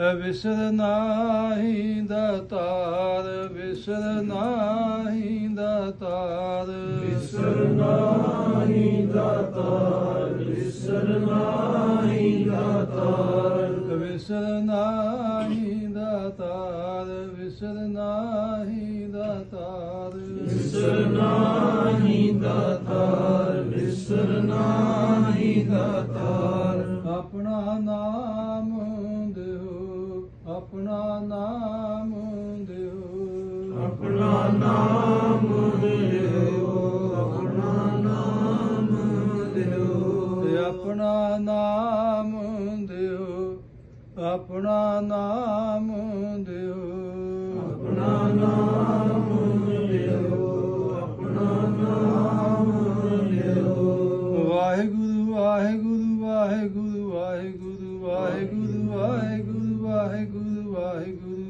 ਵਿਸਰ ਨਾਹੀ ਦਾਤਾਰ ਵਿਸਰ ਨਾਹੀ ਦਾਤਾਰ ਵਿਸਰ ਨਾਹੀ ਦਾਤਾਰ ਵਿਸਰ ਨਾਹੀ ਦਾਤਾਰ ਵਿਸਰ ਨਾਹੀ ਦਾਤਾਰ ਵਿਸਰ ਨਾਹੀ ਦਾਤਾਰ ਵਿਸਰ ਨਾਹੀ ਦਾਤਾਰ ਵਿਸਰ ਨਾਹੀ ਦਾਤਾਰ ਆਪਣਾ ਨਾਮ ਲਿਓ ਆਪਣਾ ਨਾਮ ਲਿਓ ਆਪਣਾ ਨਾਮ ਦਿਓ ਆਪਣਾ ਨਾਮ ਦਿਓ।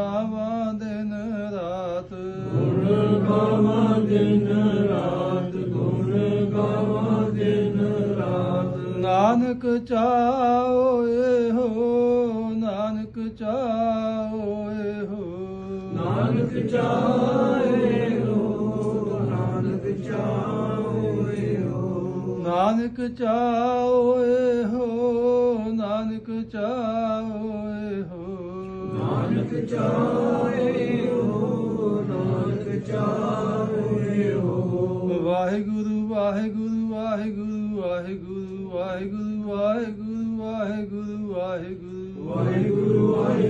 ਗਾਵਾਂ ਦਿਨ ਰਾਤ। ਗੁਣ ਗਾਵਾਂ ਦਿਨ ਰਾਤ ਗੁਣ ਗਾਵਾਂ ਦਿਨ ਰਾਤ। ਨਾਨਕ ਚਾਓਏ ਹੋ ਨਾਨਕ ਚਾਓਏ ਹੋ। ਨਾਨਕ ਚਾਹੇ ਹੋ ਨਾਨਕ ਚਾਹੇ ਹੋ। ਨਾਨਕ ਚਾਓਏ ਹੋ ਨਾਨਕ ਚਾਓਏ ਹੋ। ਨਾਨਕ ਚਾਹੇ ਹੋ ਨਾਨਕ ਚਾਹੇ ਹੋ ਵਾਹਿਗੁਰੂ ਵਾਹਿਗੁਰੂ ਵਾਹਿਗੁਰੂ ਵਾਹਿਗੁਰੂ ਵਾਹਿਗੁਰੂ ਵਾਹਿਗੁਰੂ ਵਾਹਿਗੁਰੂ। ਵਾਹਿਗੁਰੂ ਵਾਹਿਗੁਰੂ।